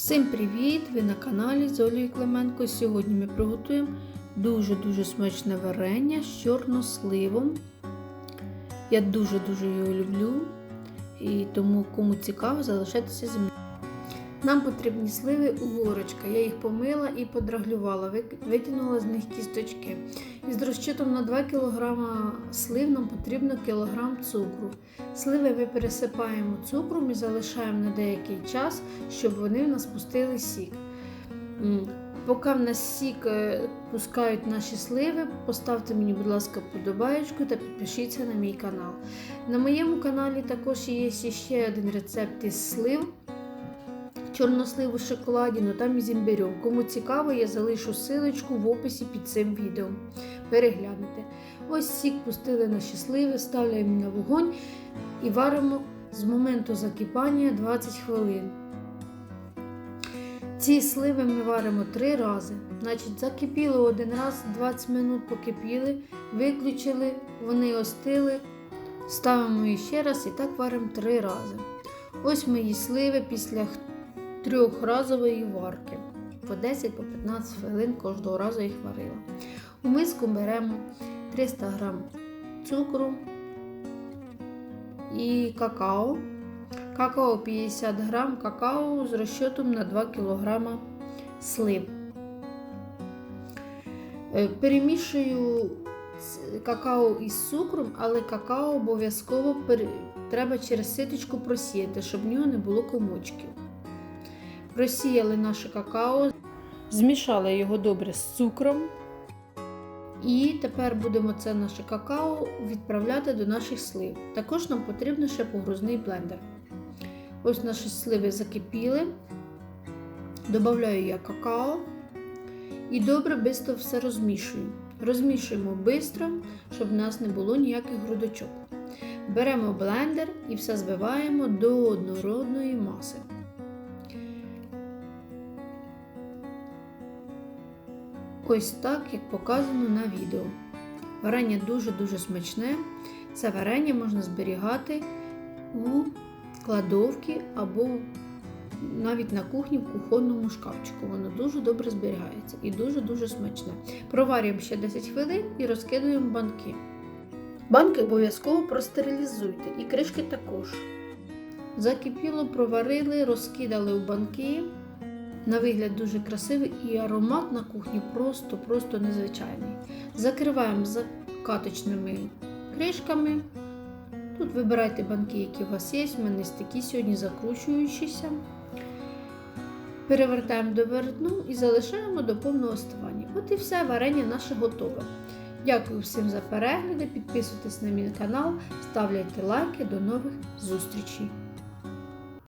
Всім привіт! Ви на каналі з Олею Клименко. Сьогодні ми приготуємо дуже-дуже смачне варення з чорносливом. Я дуже-дуже його люблю. І тому, кому цікаво, залишайтеся зі мною. Нам потрібні сливи угорочка. Я їх помила і подраглювала, витягнула з них кісточки. Із розчитом на 2 кг слив нам потрібно кілограм цукру. Сливи ми пересипаємо цукром і залишаємо на деякий час, щоб вони в нас пустили сік. Поки в нас сік е, пускають наші сливи, поставте мені, будь ласка, подобаєчку та підпишіться на мій канал. На моєму каналі також є ще один рецепт із слив. Чорнослив у шоколаді, ну там із імбирем. Кому цікаво, я залишу силочку в описі під цим відео. Переглянете. Ось сік пустили наші сливи, ставляємо на вогонь і варимо з моменту закипання 20 хвилин. Ці сливи ми варимо три рази. Значить, закипіли один раз, 20 минут покипіли, виключили, вони остили. Ставимо їх ще раз і так варимо три рази. Ось мої сливи після трьохразової варки. По 10-15 хвилин кожного разу їх варила. У миску беремо 300 г цукру і какао. Какао 50 грам какао з розчотом на 2 кг слив. Е, Перемішую какао із цукром, але какао обов'язково треба через ситочку просіяти, щоб в нього не було комочків. Просіяли наше какао, змішали його добре з цукром. І тепер будемо це наше какао відправляти до наших слив. Також нам потрібно ще погрузний блендер. Ось наші сливи закипіли. Добавляю я какао і добре бистро все розмішую. Розмішуємо швидко, щоб в нас не було ніяких грудочок. Беремо блендер і все збиваємо до однородної маси. Ось так, як показано на відео. Варення дуже-дуже смачне. Це варення можна зберігати у кладовці або навіть на кухні в кухонному шкафчику. Воно дуже добре зберігається і дуже-дуже смачне. Проварюємо ще 10 хвилин і розкидуємо банки. Банки обов'язково простерилізуйте і кришки також. Закипіло, проварили, розкидали у банки. На вигляд дуже красивий і аромат на кухні просто-просто незвичайний. Закриваємо закаточними кришками. Тут вибирайте банки, які у вас є. У мене такі сьогодні закручуючіся. Перевертаємо до верхну і залишаємо до повного остивання. От і все, варення наше готове. Дякую всім за перегляди. Підписуйтесь на мій канал, ставляйте лайки. До нових зустрічей!